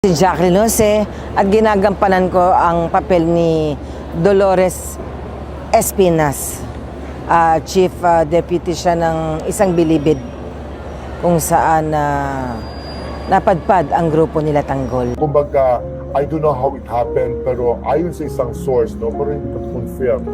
si Jacqueline Jose at ginagampanan ko ang papel ni Dolores Espinas. Ah, Chief ah, Deputy siya ng isang bilibid kung saan ah, napadpad ang grupo nila Tanggol. Kumbaga, I don't know how it happened, pero ayon sa isang source, no, pero hindi confirm.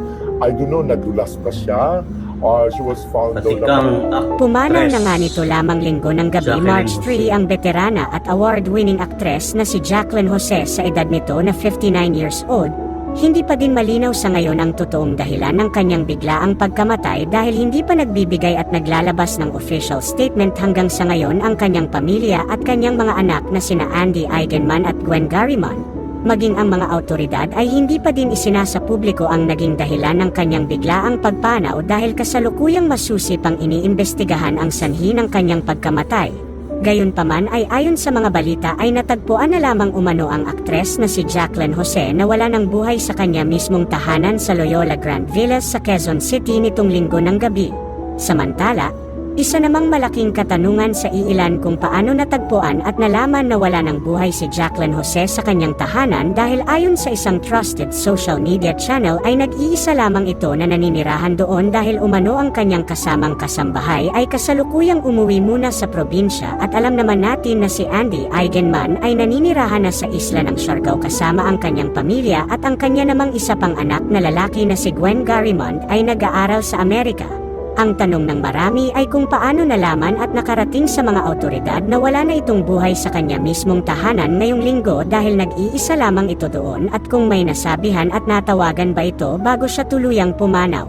I don't know, nadulas ba siya? Or she was found Batikang actress. Pumanaw na nga nito lamang linggo ng gabi Jacqueline March Jose. 3 ang veterana at award-winning actress na si Jacqueline Jose sa edad nito na 59 years old. Hindi pa din malinaw sa ngayon ang totoong dahilan ng kanyang biglaang pagkamatay dahil hindi pa nagbibigay at naglalabas ng official statement hanggang sa ngayon ang kanyang pamilya at kanyang mga anak na sina Andy Eigenman at Gwen Garriman. Maging ang mga autoridad ay hindi pa din isinasa publiko ang naging dahilan ng kanyang biglaang pagpanaw dahil kasalukuyang masusi pang iniimbestigahan ang sanhi ng kanyang pagkamatay. Gayunpaman ay ayon sa mga balita ay natagpuan na lamang umano ang aktres na si Jacqueline Jose na wala ng buhay sa kanya mismong tahanan sa Loyola Grand Villas sa Quezon City nitong linggo ng gabi. Samantala, isa namang malaking katanungan sa iilan kung paano natagpuan at nalaman na wala ng buhay si Jacqueline Jose sa kanyang tahanan dahil ayon sa isang trusted social media channel ay nag-iisa lamang ito na naninirahan doon dahil umano ang kanyang kasamang kasambahay ay kasalukuyang umuwi muna sa probinsya at alam naman natin na si Andy Eigenman ay naninirahan na sa isla ng Siargao kasama ang kanyang pamilya at ang kanya namang isa pang anak na lalaki na si Gwen Garrimond ay nag-aaral sa Amerika. Ang tanong ng marami ay kung paano nalaman at nakarating sa mga autoridad na wala na itong buhay sa kanya mismong tahanan ngayong linggo dahil nag-iisa lamang ito doon at kung may nasabihan at natawagan ba ito bago siya tuluyang pumanaw.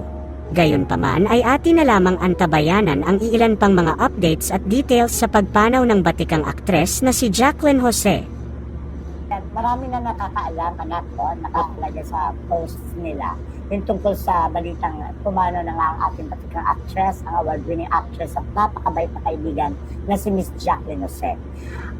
Gayunpaman ay atin na lamang antabayanan ang iilan pang mga updates at details sa pagpanaw ng batikang aktres na si Jacqueline Jose. Marami na nakakaalam, anak ko, nakalagay sa posts nila. Yung tungkol sa balitang pumano na nga ang ating batikang actress, ang award-winning actress at napakabait na kaibigan na si Miss Jacqueline Jose.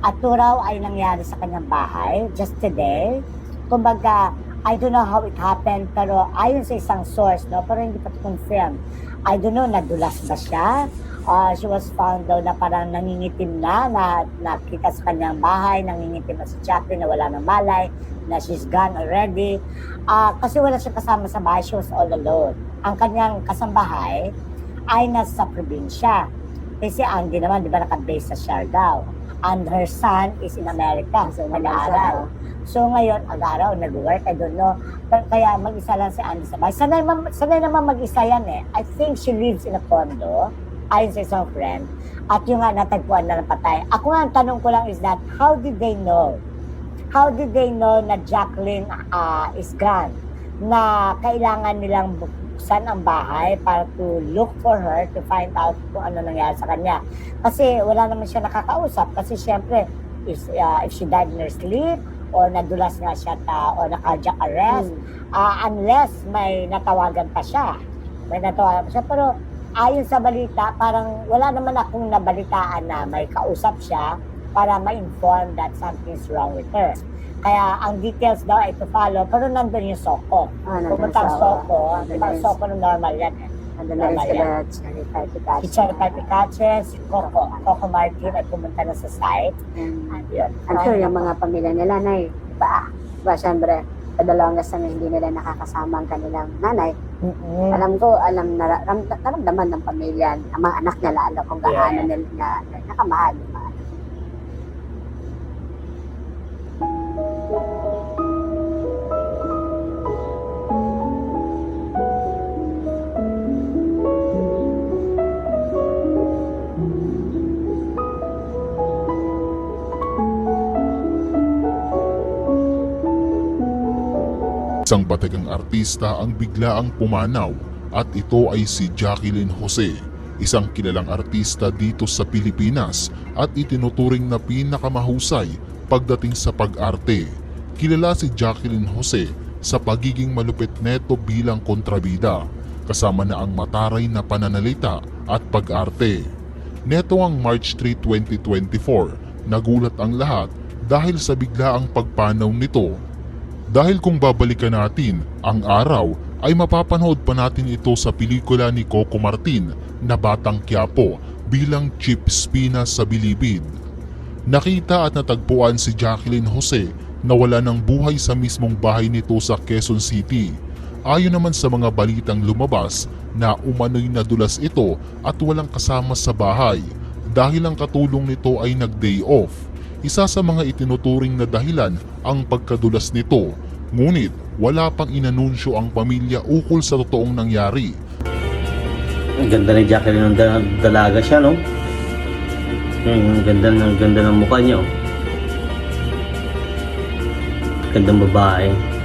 At ito raw ay nangyari sa kanyang bahay just today. Kumbaga, I don't know how it happened, pero ayon sa isang source, no, pero hindi pa confirm. I don't know, nadulas ba siya? Uh, she was found daw na parang nangingitim na, na nakita sa kanyang bahay, nangingitim na si Jacqueline na wala ng malay, na she's gone already. Ah, kasi wala siyang kasama sa bahay, she was all alone. Ang kanyang kasambahay ay nasa probinsya. Kasi Andy naman, di ba, nakabase sa Siargao. And her son is in America, so nag-aaral. So ngayon,ag-araw, nag-work, I don't know. Pero Kaya mag-isa lang si Andy sa bahay. Sanay, sanay naman mag-isa yan eh. I think she lives in a condo, ayon sa isang friend. At yung nga, natagpuan na ng patay. Ako nga, ang tanong ko lang is that, how did they know? How did they know na Jacqueline ah, is gone? Na kailangan nilang buksan ang bahay para to look for her, to find out kung ano nangyari sa kanya. Kasi wala naman siya nakakausap. Kasi syempre, if, ah, if she died in her sleep, or nadulas nga siya ta, or naka-cardiac arrest, ah, unless may natawagan pa siya. May natawagan pa siya. Pero ayon sa balita, parang wala naman akong nabalitaan na may kausap siya para ma-inform that something's wrong with her. Kaya ang details daw ay to follow, pero nandun yung Soko. Ah, nandun Pumunta ang sa- Soko, nandun di ba na- Soko ng normal yan eh. Ando na rin sila, Cherry Party Catch. Si Cherry Picache, si Coco, Coco Martin ay pumunta na sa site. And Yun. I'm sure yung mga pamilya nila, Nay, ba, ba, syempre, sa dalawang gas na hindi nila nakakasama ang kanilang nanay. Mm-mm. Alam ko, alam na, ram, naramdaman ng pamilya, ang mga anak nila, alam kung gaano Yeah. nila na, nakamahal Isang batikang artista ang biglaang pumanaw at ito ay si Jacqueline Jose, isang kilalang artista dito sa Pilipinas at itinuturing na pinakamahusay pagdating sa pag-arte. Kilala si Jacqueline Jose sa pagiging malupit neto bilang kontrabida, kasama na ang mataray na pananalita at pag-arte. Neto ang March 3, 2024, nagulat ang lahat dahil sa biglaang pagpanaw nito dahil kung babalikan natin, ang araw ay mapapanood pa natin ito sa pelikula ni Coco Martin na Batang Quiapo bilang Chip Spina sa Bilibid. Nakita at natagpuan si Jacqueline Jose na wala ng buhay sa mismong bahay nito sa Quezon City. Ayon naman sa mga balitang lumabas na umano'y nadulas ito at walang kasama sa bahay dahil ang katulong nito ay nag-day off. Isa sa mga itinuturing na dahilan ang pagkadulas nito. Ngunit wala pang inanunsyo ang pamilya ukol sa totoong nangyari. Ang ganda ni Jacqueline ng da- dalaga siya, no? Ang ganda ng ganda ng mukha niya. oh. Gandang babae.